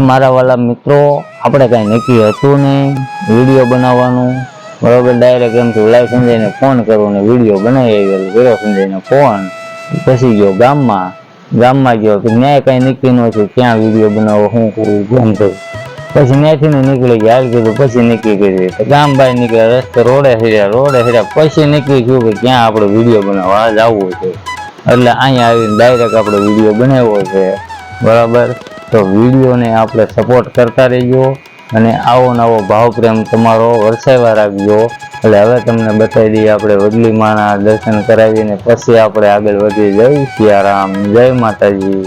મારા વાલા મિત્રો, આપણે કાંઈ નક્કી હતું નહીં. વીડિયો બનાવવાનું. બરોબર ડાયરેક્ટ એમ થયું લાઈવ સંજયને ફોન કરવો ને વીડિયો બનાવી આવ્યો કર્યો સંજયને ફોન પછી ગયો ગામમાં. ગામમાં ગયો કે ન્યાય કાંઈ નક્કી ન થયું. ક્યાં વીડિયો બનાવો, શું કરવું, કેમ કરવું? પછી ત્યાંથી નીકળી ગયા. હાલ કીધું, પછી નક્કી કરી તો ગામ બહાર નીકળ્યા, રસ્તે રોડે ફર્યા રોડે ફર્યા પછી નક્કી થયું કે ક્યાં આપણે વીડિયો બનાવવા જવું છે. એટલે અહીંયા આવીને ડાયરેક્ટ આપણે વીડિયો બનાવ્યો છે. બરાબર? તો વિડીયોને આપણે સપોર્ટ કરતા રહીજો અને આવો નવો ભાવપ્રેમ તમારો વરસાવ્યા રાખજો. એટલે હવે તમને બતાવી દઈએ આપણે વડલી માના દર્શન કરાવીને પછી આપણે આગળ વધી જઈ સિયારામ જય માતાજી.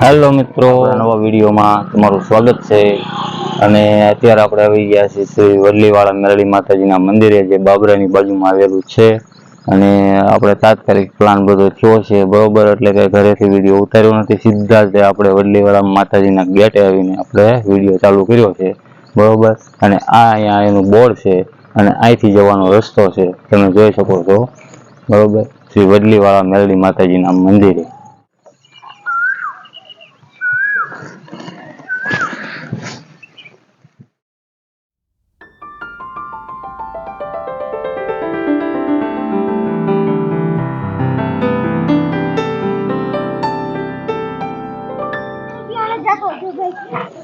હેલો મિત્રો. નવા વિડીયોમાં તમારું સ્વાગત છે. અને અત્યારે આપણે આવી ગયા છીએ શ્રી વડલીવાળા મેરડી માતાજીના મંદિરે જે બાબરાની બાજુમાં આવેલું છે. અને આપણે તાત્કાલિક પ્લાન બધો થયો છે, બરોબર? એટલે કે ઘરેથી વીડિયો ઉતાર્યો નથી. સીધા જ આપણે વડલીવાળા માતાજીના ગેટે આવીને આપણે વીડિયો ચાલુ કર્યો છે, બરોબર? અને આ અહીંયા એનું બોર્ડ છે અને અહીંથી જવાનો રસ્તો છે. તમે જોઈ શકો છો, બરોબર? શ્રી વડલીવાળા મેરડી માતાજીના મંદિરે.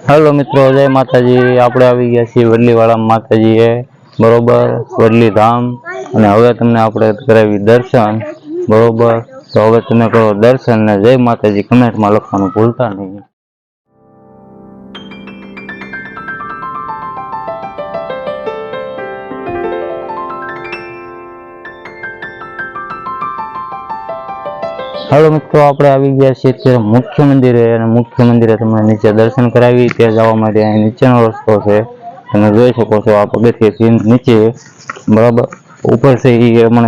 હેલો મિત્રો, જય માતાજી. આપણે આવી ગયા છીએ વડલીવાળા માતાજીએ બરોબર વડલી ધામ અને હવે તમને આપણે કરાવી દર્શન. બરોબર? તો હવે તમે કરો દર્શન ને જય માતાજી. કમેન્ટમાં લખવાનું ભૂલતા નહીં. હાલો મિત્રો, આપણે આવી ગયા છીએ અત્યારે મુખ્ય મંદિરે અને મુખ્ય મંદિરે તમને નીચે દર્શન કરાવી ત્યાં જવા માટે અહીં નીચેનો રસ્તો છે. તમે જોઈ શકો છો આ પગથિયેથી નીચે, બરાબર, ઉપર છે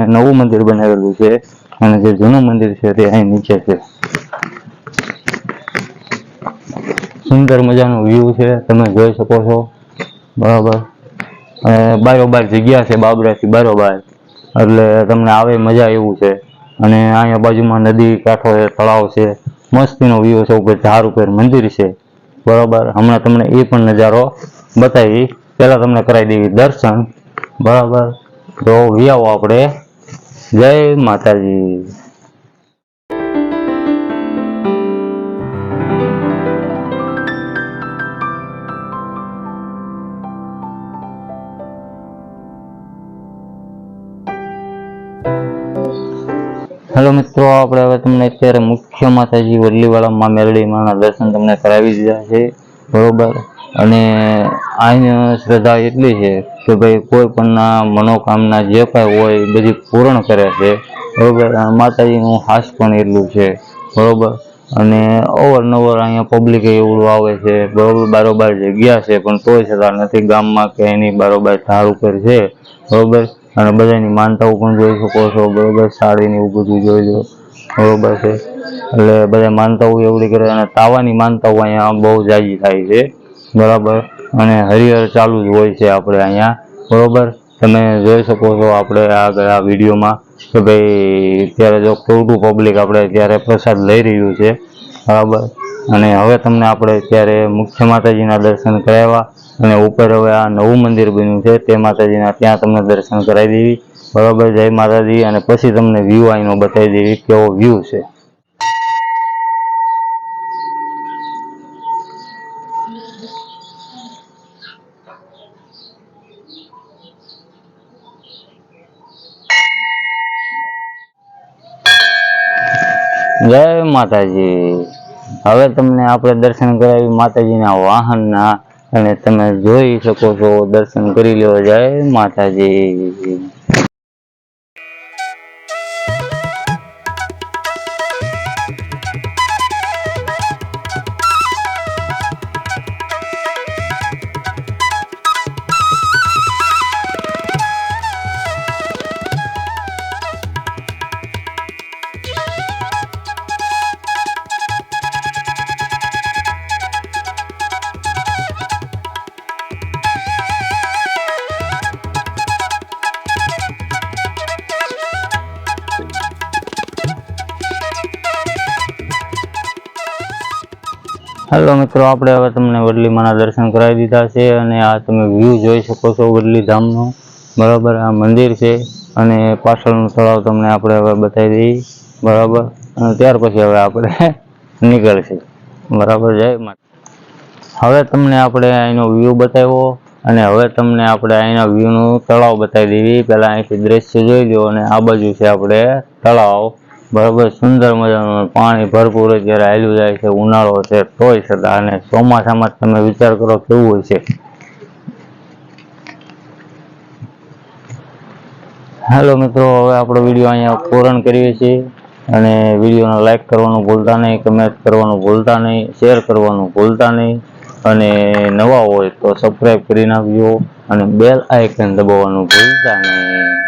નવું મંદિર બનાવેલું છે અને જે જૂનું મંદિર છે તે અહીં નીચે છે. સુંદર મજાનો વ્યૂ છે, તમે જોઈ શકો છો, બરાબર. બારોબાર જગ્યા છે બાબરાથી બારોબાર, એટલે તમને આવે મજા એવું છે. અને અહીંયા બાજુમાં નદી, કાંઠો એ તળાવ છે, મસ્તીનો વ્યૂ છે, ઉપર ધાર ઉપર મંદિર છે. બરાબર? હમણાં તમને એ પણ નજારો બતાવી. પેલા તમને કરાવી દેવી દર્શન. બરાબર? તો વિયાવો આપણે. જય માતાજી. હેલો મિત્રો, આપણે હવે તમને અત્યારે મુખ્ય માતાજી વડલીવાળા માં મેરડી માના દર્શન તમને કરાવી દીધા છે. બરોબર. અને આની શ્રદ્ધા એટલી છે કે ભાઈ કોઈ પણના મનોકામના જે કાંઈ હોય એ બધી પૂર્ણ કરે છે. બરોબર. માતાજીનું હાસ પણ એટલું છે. બરોબર. અને અવારનવાર અહીંયા પબ્લિક એવું આવે છે. બરોબર. બારોબાર જગ્યા છે, પણ તોય છતાં નથી ગામમાં કે એની બારોબાર ધાર ઉપર છે. બરોબર. અને બધાની માનતાઓ પણ જોઈ શકો છો. બરોબર સાડીને એવું બધું જોઈ લો. બરોબર છે. એટલે બધા માનતાઓ એવડી કરે અને તાવાની માનતાઓ અહીંયા બહુ જાજી થાય છે. બરાબર. અને હરિહર ચાલુ જ હોય છે આપણે અહીંયા. બરોબર. તમે જોઈ શકો છો આપણે આગળ આ વિડીયોમાં કે ભાઈ, અત્યારે જો ખોટું પબ્લિક આપણે અત્યારે પ્રસાદ લઈ રહ્યું છે. બરાબર. અને હવે તમને આપણે અત્યારે મુખ્ય માતાજીના દર્શન કરાવ્યા અને ઉપર હવે આ નવું મંદિર બન્યું છે તે માતાજીના ત્યાં તમને દર્શન કરાવી દેવી. બરાબર, જય માતાજી. અને પછી તમને વ્યૂ અહીંનો બતાવી દેવી કેવો વ્યૂ છે. જય માતાજી. હવે તમને આપણે દર્શન કરાવી માતાજીના વાહનના અને તમે જોઈ શકો છો, દર્શન કરી લો જય માતાજી. હેલો મિત્રો, આપણે હવે તમને વડલીમાના દર્શન કરાવી દીધા છે અને આ તમે વ્યૂ જોઈ શકો છો વડલી ધામનો. બરાબર, આ મંદિર છે અને પાછળનું તળાવ તમને આપણે હવે બતાવી દઈએ. બરાબર, અને ત્યાર પછી હવે આપણે નીકળશે. બરાબર, જય માતા. હવે તમને આપણે અહીંનો વ્યૂ બતાવ્યો અને હવે તમને આપણે અહીંના વ્યૂનું તળાવ બતાવી દેવી. પહેલાં અહીંથી દ્રશ્ય જોઈ દો અને આ બાજુ છે આપણે તળાવ. બરાબર, સુંદર મજાનું પાણી ભરપૂર અત્યારે હાલ્યું જાય છે, ઉનાળો છે, તોય છતાં અને ચોમાસામાં તમે વિચાર કરો કેવું હોય છે. હેલો મિત્રો, હવે આપણો વીડિયો અહીંયા પૂરણ કરીએ છીએ અને વિડીયોને લાઈક કરવાનું ભૂલતા નહીં, કમેન્ટ કરવાનું ભૂલતા નહીં, શેર કરવાનું ભૂલતા નહીં અને નવા હોય તો સબસ્ક્રાઈબ કરી નાખજો અને બેલ આઇકન દબાવવાનું ભૂલતા નહીં.